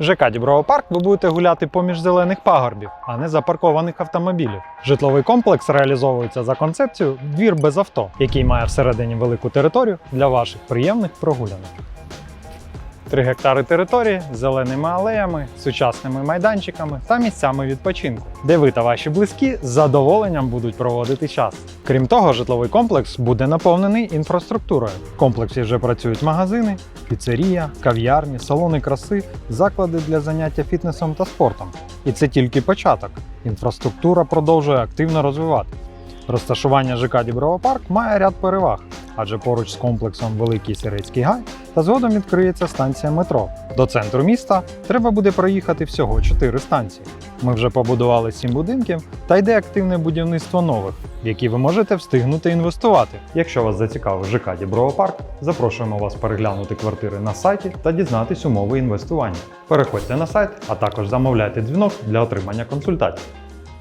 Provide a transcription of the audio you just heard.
ЖК Діброво Парк ви будете гуляти поміж зелених пагорбів, а не запаркованих автомобілів. Житловий комплекс реалізовується за концепцією двір без авто, який має всередині велику територію для ваших приємних прогулянок. 3 гектари території з зеленими алеями, сучасними майданчиками та місцями відпочинку, де ви та ваші близькі з задоволенням будуть проводити час. Крім того, житловий комплекс буде наповнений інфраструктурою. В комплексі вже працюють магазини, піцерія, кав'ярні, салони краси, заклади для заняття фітнесом та спортом. І це тільки початок. Інфраструктура продовжує активно розвиватися. Розташування ЖК Дібровопарк має ряд переваг, адже поруч з комплексом Великий Сирецький гай та згодом відкриється станція метро. До центру міста треба буде проїхати всього 4 станції. Ми вже побудували 7 будинків та йде активне будівництво нових, в які ви можете встигнути інвестувати. Якщо вас зацікавив ЖК Діброво Парк, запрошуємо вас переглянути квартири на сайті та дізнатись умови інвестування. Переходьте на сайт, а також замовляйте дзвінок для отримання консультацій.